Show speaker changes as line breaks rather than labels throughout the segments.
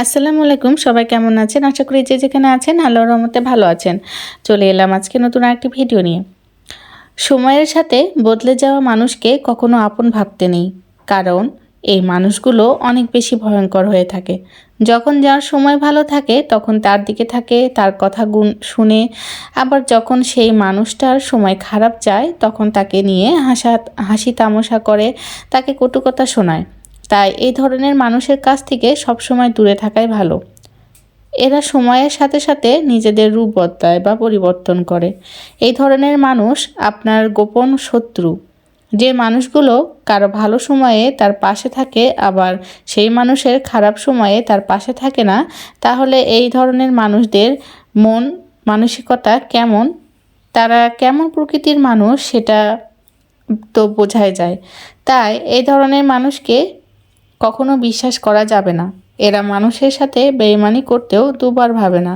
আসসালামু আলাইকুম, সবাই কেমন আছেন? আশা করি যে যেখানে আছেন, আল্লাহর রহমতে ভালো আছেন। চলে এলাম আজকে নতুন একটি ভিডিও নিয়ে। সময়ের সাথে বদলে যাওয়া মানুষকে কখনো আপন ভাবতে নেই, কারণ এই মানুষগুলো অনেক বেশি ভয়ঙ্কর হয়ে থাকে। যখন যার সময় ভালো থাকে, তখন তার দিকে থাকে, তার কথা গুণ শুনে। আবার যখন সেই মানুষটার সময় খারাপ যায়, তখন তাকে নিয়ে হাসা, হাসি তামাশা করে, তাকে কটুকতা শোনায়। তাই এই ধরনের মানুষের কাছ থেকে সবসময় দূরে থাকাই ভালো। এরা সময়ের সাথে সাথে নিজেদের রূপ বদলায় বা পরিবর্তন করে। এই ধরনের মানুষ আপনার গোপন শত্রু। যে মানুষগুলো কারও ভালো সময়ে তার পাশে থাকে, আবার সেই মানুষের খারাপ সময়ে তার পাশে থাকে না, তাহলে এই ধরনের মানুষদের মন, মানসিকতা কেমন? তারা কেমন প্রকৃতির মানুষ সেটা তো বোঝাই যায়। তাই এই ধরনের মানুষকে কখনো বিশ্বাস করা যাবে না। এরা মানুষের সাথে বেইমানি করতেও দুবার ভাবে না।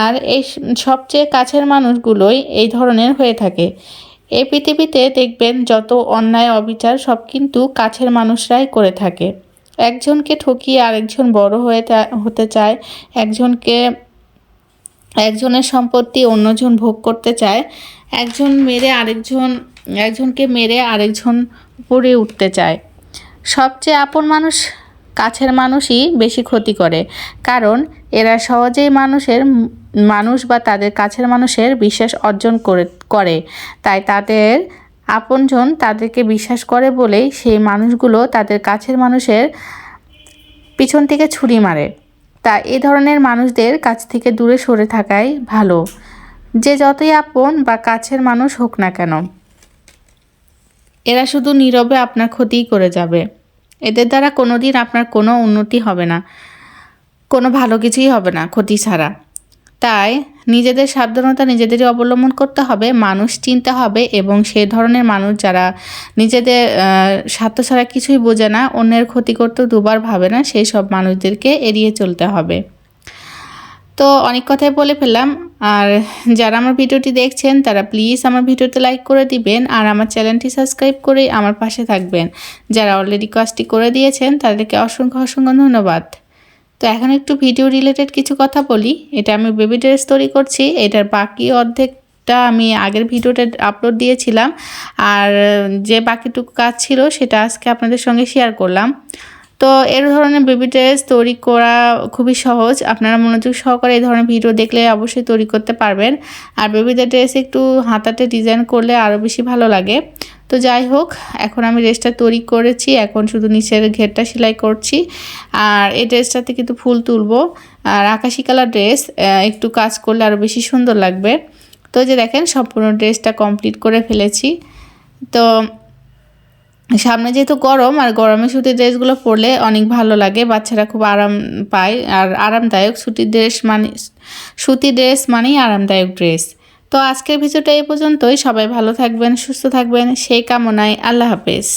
আর এই সবচেয়ে কাছের মানুষগুলোই এই ধরনের হয়ে থাকে। এই পৃথিবীতে দেখবেন যত অন্যায়, অবিচার সব কিন্তু কাছের মানুষরাই করে থাকে। একজনকে ঠকিয়ে আরেকজন বড় হয়ে হতে চায়, একজনকে, একজনের সম্পত্তি অন্যজন ভোগ করতে চায়, একজন মেরে আরেকজন, একজনকে মেরে আরেকজন উপরে উঠতে চায়। সবচেয়ে আপন মানুষ কাছের মানুষই বেশি ক্ষতি করে। কারণ এরা সহজেই মানুষের মানুষ বা তাদের কাছের মানুষের বিশ্বাস অর্জন করে করে। তাই তাদের আপনজন তাদেরকে বিশ্বাস করে বলেই সেই মানুষগুলো তাদের কাছের মানুষের পিছন থেকে ছুরি মারে। তা এ ধরনের মানুষদের কাছ থেকে দূরে সরে থাকাই ভালো। যে যতই আপন বা কাছের মানুষ হোক না কেন। এরা শুধু নীরবে আপনার ক্ষতিই করে যাবে। এদের দ্বারা কোনো দিন আপনার কোনো উন্নতি হবে না, কোনো ভালো কিছুই হবে না ক্ষতি ছাড়া। তাই নিজেদের সাবধানতা নিজেদেরই অবলম্বন করতে হবে, মানুষ চিনতে হবে এবং সে ধরনের মানুষ যারা নিজেদের স্বার্থ ছাড়া কিছুই বোঝে না, অন্যের ক্ষতি করতে দুবার ভাবে না, সেই সব মানুষদেরকে এড়িয়ে চলতে হবে। তো অনেক কথাই বলে ফেললাম। আর যারা আমার ভিডিওটি দেখছেন, তারা প্লিজ আমার ভিডিওতে লাইক করে দিবেন আর আমার চ্যানেলটি সাবস্ক্রাইব করে আমার পাশে থাকবেন। যারা অলরেডি কাজটি করে দিয়েছেন, তাদেরকে অসংখ্য অসংখ্য ধন্যবাদ। তো এখন একটু ভিডিও রিলেটেড কিছু কথা বলি। এটা আমি বেবি ড্রেস তৈরি করছি। এটার বাকি অর্ধেকটা আমি আগের ভিডিওটা আপলোড দিয়েছিলাম। আর যে বাকিটুকু কাজ ছিল, সেটা আজকে আপনাদের সঙ্গে শেয়ার করলাম। তো এর ধরনের বেবি ড্রেস তৈরি করা খুবই সহজ। আপনারা মনোযোগ সহকারে এই ধরনের ভিডিও দেখলে অবশ্যই তৈরি করতে পারবেন। আর বেবিদের ড্রেস একটু হাতাতে ডিজাইন করলে আরও বেশি ভালো লাগে। তো যাই হোক, এখন আমি ড্রেসটা তৈরি করেছি। এখন শুধু নিচের ঘেরটা সেলাই করছি। আর এই ড্রেসটাতে কিন্তু ফুল তুলবো। আর আকাশি কালার ড্রেস একটু কাজ করলে আরও বেশি সুন্দর লাগবে। তো যে দেখেন, সম্পূর্ণ ড্রেসটা কমপ্লিট করে ফেলেছি। তো সামনে যেহেতু গরম, আর গরমে সুতির ড্রেসগুলো পরলে অনেক ভালো লাগে, বাচ্চারা খুব আরাম পায়, আর আরামদায়ক সুতির ড্রেস মানে সুতির ড্রেস মানেই আরামদায়ক ড্রেস। তো আজকের ভিডিওটা এই পর্যন্তই, সবাই ভালো থাকবেন, সুস্থ থাকবেন, সেই কামনায় আল্লাহ হাফেজ।